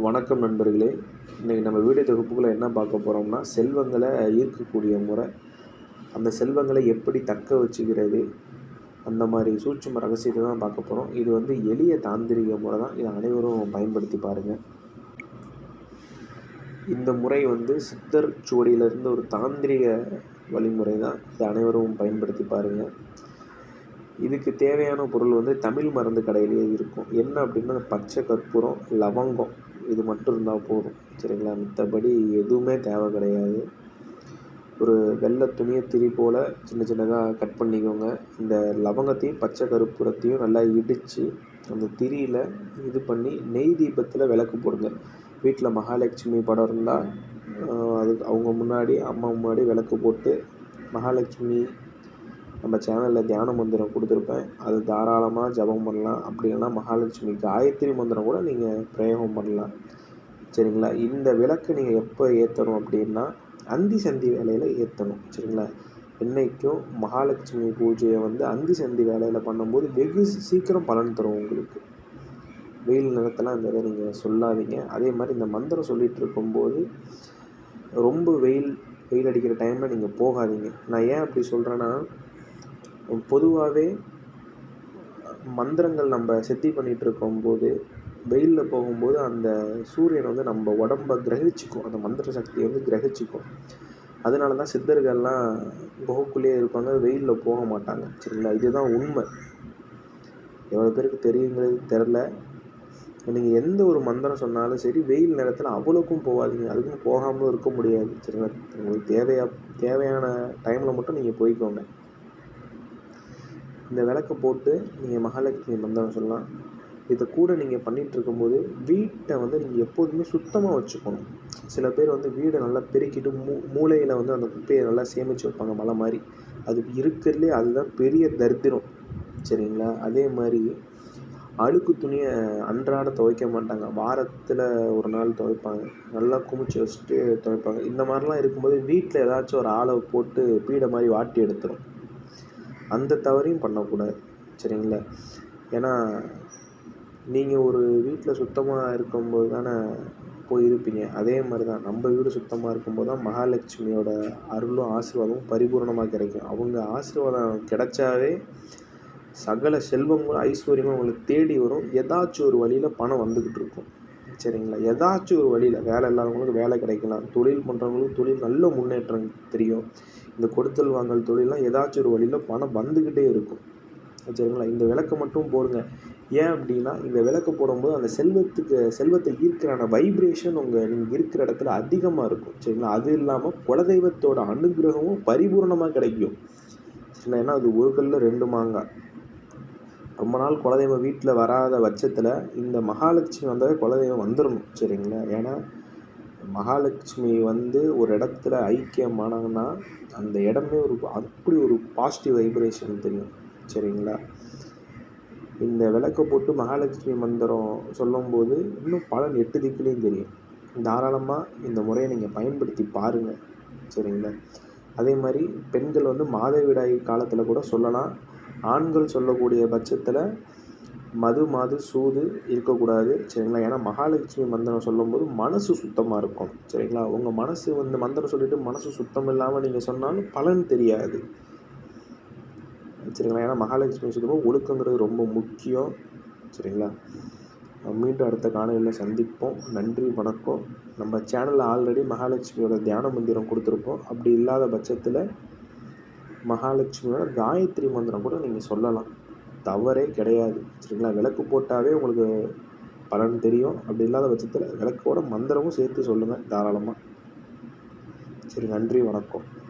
வணக்கம் நண்பர்களே. இன்றைக்கி நம்ம வீடியோ தொகுப்புக்குள்ளே என்ன பார்க்க போகிறோம்னா செல்வங்களை ஈர்க்கக்கூடிய முறை. அந்த செல்வங்களை எப்படி தக்க வச்சுக்கிறது? அந்த மாதிரி சூட்சும ரகசியத்தை தான் பார்க்க போகிறோம் இது வந்து எளிய தாந்திரிக முறை தான். இதை அனைவரும் பயன்படுத்தி பாருங்கள் இந்த முறை வந்து சித்தர் சுவடியிலிருந்து ஒரு தாந்திரிக வழிமுறை தான். இதை அனைவரும் பயன்படுத்தி பாருங்கள் இதுக்கு தேவையான பொருள் வந்து தமிழ் மருந்து கடையிலேயே இருக்கும். என்ன அப்படின்னா பச்சை கற்பூரம் லவங்கம். இது மட்டும் இருந்தால் போதும் சரிங்களா? மற்றபடி எதுவுமே தேவை கிடையாது. ஒரு வெள்ளை துணியை திரி போல் சின்ன சின்னதாக கட் பண்ணிக்கோங்க. இந்த லவங்கத்தையும் பச்சை கருப்புரத்தையும் நல்லா இடித்து அந்த திரியில் இது பண்ணி நெய் தீபத்தில் விளக்கு போடுங்க. வீட்டில் மகாலட்சுமி படம் இருந்தால் அதுக்கு அவங்க முன்னாடி அம்மா முன்னாடி விளக்கு போட்டு மகாலட்சுமி நம்ம சேனலில் தியான மந்திரம் கொடுத்துருப்பேன். அது தாராளமாக ஜபம் பண்ணலாம். அப்படி இல்லைன்னா மகாலட்சுமி காயத்ரி மந்திரம் கூட நீங்கள் பிரயோகம் பண்ணலாம். சரிங்களா? இந்த விளக்கு நீங்கள் எப்போ ஏற்றணும் அப்படின்னா அந்தி சந்தி வேலையில் ஏற்றணும் சரிங்களா? என்றைக்கும் மகாலட்சுமி பூஜையை வந்து அந்தி சந்தி வேலையில் பண்ணும்போது வெகு சீக்கிரம் பலன் தரும் உங்களுக்கு. வெயில் நேரத்தில் அந்த இதை நீங்கள் சொல்லாதீங்க. அதே மாதிரி இந்த மந்திரம் சொல்லிகிட்டு இருக்கும்போது ரொம்ப வெயில் வெயில் அடிக்கிற டைமில் நீங்கள் போகாதீங்க. நான் ஏன் அப்படி சொல்கிறேன்னா பொதுவாகவே மந்திரங்கள் நம்ம செத்தி பண்ணிகிட்டு இருக்கும்போது வெயிலில் போகும்போது அந்த சூரியன் வந்து நம்ம உடம்ப கிரகிச்சிக்கும். அந்த மந்திர சக்தியை வந்து கிரகிச்சிக்கும். அதனால தான் சித்தர்கள்லாம் குகைக்குள்ளேயே இருப்பாங்க வெயிலில் போக மாட்டாங்க. சரிங்களா? இதுதான் உண்மை. எவ்வளோ பேருக்கு தெரியுங்கிறது தெரில நீங்கள் எந்த ஒரு மந்திரம் சொன்னாலும் சரி வெயில் நேரத்தில் அவ்வளோக்கும் போகாதீங்க. அதுக்கும் போகாமலும் இருக்க முடியாது. சரிங்களா? உங்களுக்கு தேவையா தேவையான டைமில் மட்டும் நீங்கள் போய்க்கோங்க. இந்த விளக்கை போட்டு நீங்கள் மகாலட்சுமி மந்திரம் சொல்லலாம். இதை கூட நீங்கள் பண்ணிகிட்டு இருக்கும்போது வீட்டை வந்து நீங்கள் எப்போதுமே சுத்தமாக வச்சுக்கணும். சில பேர் வந்து வீடை நல்லா பெருக்கிட்டு மூ மூளையில் வந்து அந்த குப்பையை நல்லா சேமித்து வைப்பாங்க மலை மாதிரி. அது இருக்கிறதுலே அதுதான் பெரிய தரித்திரம். சரிங்களா? அதே மாதிரி அழுக்கு துணியை அன்றாட துவைக்க மாட்டாங்க. வாரத்தில் ஒரு நாள் துவைப்பாங்க. நல்லா குமிச்சு வச்சுட்டு துவைப்பாங்க. இந்த மாதிரிலாம் இருக்கும்போது வீட்டில் ஏதாச்சும் ஒரு ஆளை போட்டு பீடை மாதிரி வாட்டி எடுத்துரும். அந்த தவறையும் பண்ணக்கூடாது. சரிங்களா? ஏன்னா நீங்கள் ஒரு வீட்டில் சுத்தமாக இருக்கும்போது தானே போய் இருப்பீங்க அதே மாதிரி தான் நம்ம வீடு சுத்தமாக இருக்கும்போது தான் மகாலட்சுமியோட அருளும் ஆசீர்வாதமும் பரிபூர்ணமாக கிடைக்கும். அவங்க ஆசீர்வாதம் கிடைச்சாவே சகல செல்வங்களும் ஐஸ்வர்யமும் அவங்களுக்கு தேடி வரும். ஏதாச்சும் ஒரு வழியில் பணம் வந்துக்கிட்டு இருக்கும். சரிங்களா? ஏதாச்சும் ஒரு வழியில் வேலை இல்லாதவங்களுக்கு வேலை கிடைக்கலாம். தொழில் பண்ணுறவங்களுக்கு தொழில் நல்ல முன்னேற்றம் தெரியும். இந்த கொடுத்தல் வாங்கல் தொழிலெலாம் ஏதாச்சும் ஒரு வழியில் பணம் வந்துக்கிட்டே இருக்கும். சரிங்களா? இந்த விளக்கை மட்டும் போடுங்க. ஏன் அப்படின்னா இந்த விளக்கு போடும்போது அந்த செல்வத்துக்கு செல்வத்தை ஈர்க்கிறான வைப்ரேஷன் உங்கள் நீங்கள் இருக்கிற இடத்துல அதிகமாக இருக்கும். சரிங்களா? அது இல்லாமல் குலதெய்வத்தோட அனுகிரகமும் பரிபூர்ணமாக கிடைக்கும். சரிங்களா? ஏன்னா அது ஒரு கல்லில் ரெண்டு மாங்காய். ரொம்ப நாள் குலதெய்வம் வீட்டில் வராத பட்சத்தில் இந்த மகாலட்சுமி வந்தாவே குலதெய்வம் வந்துடணும் சரிங்களா? ஏன்னா மகாலட்சுமி வந்து ஒரு இடத்துல ஐக்கியமானாங்கன்னா அந்த இடமே ஒரு அப்படி ஒரு பாசிட்டிவ் வைப்ரேஷன் தெரியும் சரிங்களா? இந்த விளக்கை போட்டு மகாலட்சுமி மந்திரம் சொல்லும்போது இன்னும் பலன் எட்டு திக்குலேயும் தெரியும். தாராளமாக இந்த முறையை நீங்கள் பயன்படுத்தி பாருங்கள் சரிங்களா? அதே மாதிரி பெண்கள் வந்து மாதவிடாய் காலத்தில் கூட சொல்லலாம். ஆண்கள் சொல்லக்கூடிய பட்சத்தில் மது மாது சூது இருக்கக்கூடாது சரிங்களா? ஏன்னா மகாலட்சுமி மந்திரம் சொல்லும்போது மனசு சுத்தமாக இருக்கும் சரிங்களா? உங்கள் மனசு வந்து மந்திரம் சொல்லிவிட்டு மனசு சுத்தம் இல்லாமல் நீங்கள் சொன்னாலும் பலன் தெரியாது சரிங்களா? ஏன்னா மகாலட்சுமி சுத்தமாக ஒழுக்கங்கிறது ரொம்ப முக்கியம் சரிங்களா? மீண்டும் அடுத்த காலையில் சந்திப்போம். நன்றி வணக்கம். நம்ம சேனலில் ஆல்ரெடி மகாலட்சுமியோட தியான மந்திரம் கொடுத்துருப்போம் அப்படி இல்லாத பட்சத்தில் மகாலட்சுமியோட காயத்ரி மந்திரம் கூட நீங்கள் சொல்லலாம். தவறே கிடையாது. சரிங்களா? விளக்கு போட்டாவே உங்களுக்கு பலன் தெரியும். அப்படி இல்லாத பட்சத்தில் விளக்கோட மந்திரமும் சேர்த்து சொல்லுங்கள் தாராளமாக சரி நன்றி வணக்கம்.